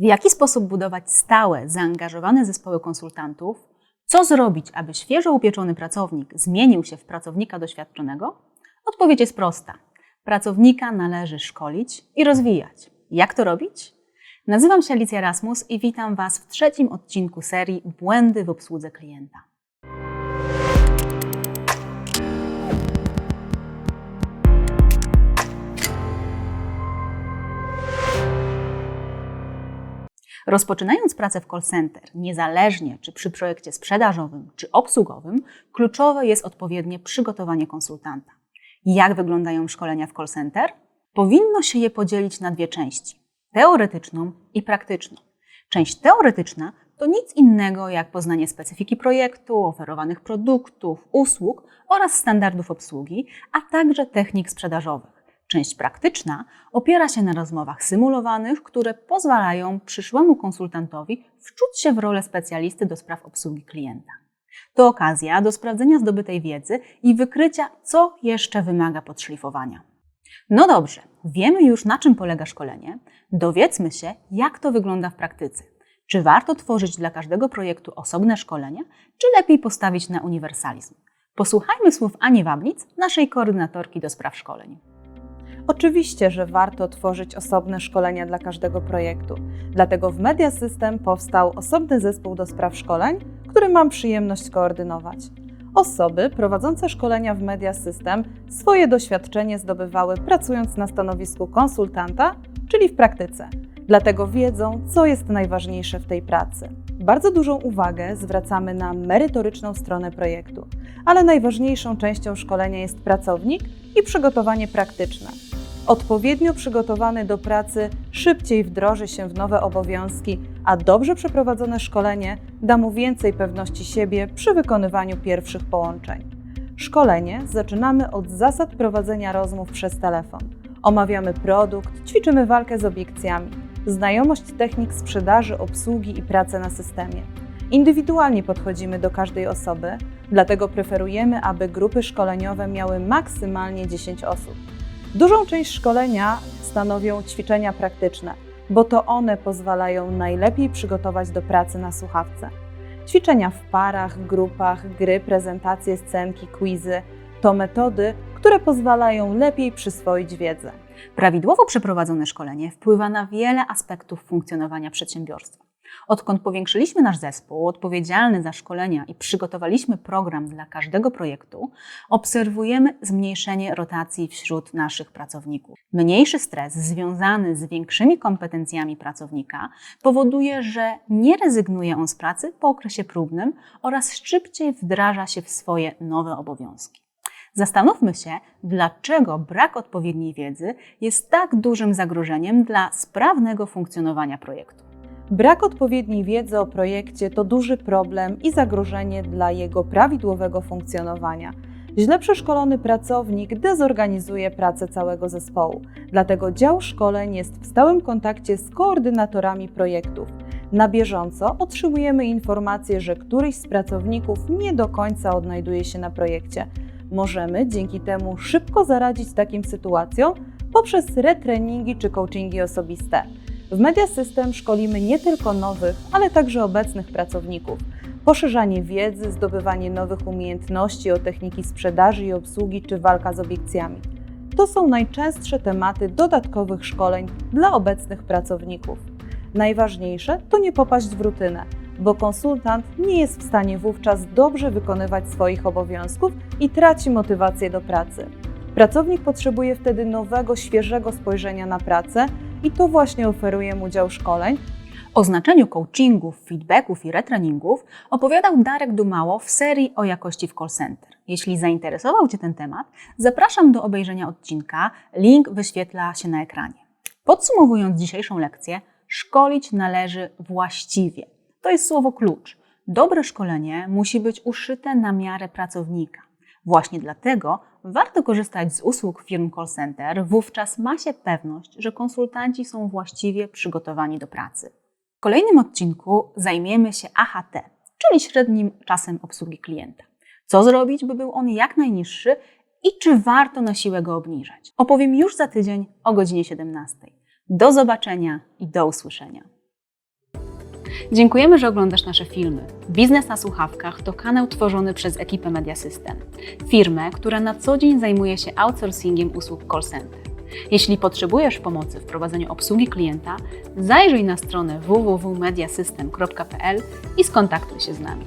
W jaki sposób budować stałe, zaangażowane zespoły konsultantów? Co zrobić, aby świeżo upieczony pracownik zmienił się w pracownika doświadczonego? Odpowiedź jest prosta. Pracownika należy szkolić i rozwijać. Jak to robić? Nazywam się Alicja Rasmus i witam Was w trzecim odcinku serii Błędy w obsłudze klienta. Rozpoczynając pracę w call center, niezależnie czy przy projekcie sprzedażowym czy obsługowym, kluczowe jest odpowiednie przygotowanie konsultanta. Jak wyglądają szkolenia w call center? Powinno się je podzielić na dwie części: teoretyczną i praktyczną. Część teoretyczna to nic innego jak poznanie specyfiki projektu, oferowanych produktów, usług oraz standardów obsługi, a także technik sprzedażowych. Część praktyczna opiera się na rozmowach symulowanych, które pozwalają przyszłemu konsultantowi wczuć się w rolę specjalisty do spraw obsługi klienta. To okazja do sprawdzenia zdobytej wiedzy i wykrycia, co jeszcze wymaga podszlifowania. No dobrze, wiemy już na czym polega szkolenie. Dowiedzmy się, jak to wygląda w praktyce. Czy warto tworzyć dla każdego projektu osobne szkolenia, czy lepiej postawić na uniwersalizm? Posłuchajmy słów Ani Wablic, naszej koordynatorki do spraw szkoleń. Oczywiście, że warto tworzyć osobne szkolenia dla każdego projektu. Dlatego w Media System powstał osobny zespół do spraw szkoleń, który mam przyjemność koordynować. Osoby prowadzące szkolenia w Media System swoje doświadczenie zdobywały pracując na stanowisku konsultanta, czyli w praktyce. Dlatego wiedzą, co jest najważniejsze w tej pracy. Bardzo dużą uwagę zwracamy na merytoryczną stronę projektu, ale najważniejszą częścią szkolenia jest pracownik i przygotowanie praktyczne. Odpowiednio przygotowany do pracy szybciej wdroży się w nowe obowiązki, a dobrze przeprowadzone szkolenie da mu więcej pewności siebie przy wykonywaniu pierwszych połączeń. Szkolenie zaczynamy od zasad prowadzenia rozmów przez telefon. Omawiamy produkt, ćwiczymy walkę z obiekcjami, znajomość technik sprzedaży, obsługi i pracę na systemie. Indywidualnie podchodzimy do każdej osoby, dlatego preferujemy, aby grupy szkoleniowe miały maksymalnie 10 osób. Dużą część szkolenia stanowią ćwiczenia praktyczne, bo to one pozwalają najlepiej przygotować do pracy na słuchawce. Ćwiczenia w parach, grupach, gry, prezentacje, scenki, quizy to metody, które pozwalają lepiej przyswoić wiedzę. Prawidłowo przeprowadzone szkolenie wpływa na wiele aspektów funkcjonowania przedsiębiorstwa. Odkąd powiększyliśmy nasz zespół odpowiedzialny za szkolenia i przygotowaliśmy program dla każdego projektu, obserwujemy zmniejszenie rotacji wśród naszych pracowników. Mniejszy stres związany z większymi kompetencjami pracownika powoduje, że nie rezygnuje on z pracy po okresie próbnym oraz szybciej wdraża się w swoje nowe obowiązki. Zastanówmy się, dlaczego brak odpowiedniej wiedzy jest tak dużym zagrożeniem dla sprawnego funkcjonowania projektu. Brak odpowiedniej wiedzy o projekcie to duży problem i zagrożenie dla jego prawidłowego funkcjonowania. Źle przeszkolony pracownik dezorganizuje pracę całego zespołu, dlatego dział szkoleń jest w stałym kontakcie z koordynatorami projektów. Na bieżąco otrzymujemy informację, że któryś z pracowników nie do końca odnajduje się na projekcie. Możemy dzięki temu szybko zaradzić takim sytuacjom poprzez retreningi czy coachingi osobiste. W Media System szkolimy nie tylko nowych, ale także obecnych pracowników. Poszerzanie wiedzy, zdobywanie nowych umiejętności o techniki sprzedaży i obsługi czy walka z obiekcjami. To są najczęstsze tematy dodatkowych szkoleń dla obecnych pracowników. Najważniejsze to nie popaść w rutynę, bo konsultant nie jest w stanie wówczas dobrze wykonywać swoich obowiązków i traci motywację do pracy. Pracownik potrzebuje wtedy nowego, świeżego spojrzenia na pracę i to właśnie oferuje mu dział szkoleń. O znaczeniu coachingów, feedbacków i retreningów opowiadał Darek Dumało w serii o jakości w call center. Jeśli zainteresował Cię ten temat, zapraszam do obejrzenia odcinka. Link wyświetla się na ekranie. Podsumowując dzisiejszą lekcję, szkolić należy właściwie. To jest słowo klucz. Dobre szkolenie musi być uszyte na miarę pracownika. Właśnie dlatego warto korzystać z usług firm call center, wówczas ma się pewność, że konsultanci są właściwie przygotowani do pracy. W kolejnym odcinku zajmiemy się AHT, czyli średnim czasem obsługi klienta. Co zrobić, by był on jak najniższy i czy warto na siłę go obniżać? Opowiem już za tydzień o godzinie 17. Do zobaczenia i do usłyszenia. Dziękujemy, że oglądasz nasze filmy. Biznes na słuchawkach to kanał tworzony przez ekipę Media System, firmę, która na co dzień zajmuje się outsourcingiem usług call center. Jeśli potrzebujesz pomocy w prowadzeniu obsługi klienta, zajrzyj na stronę www.mediasystem.pl i skontaktuj się z nami.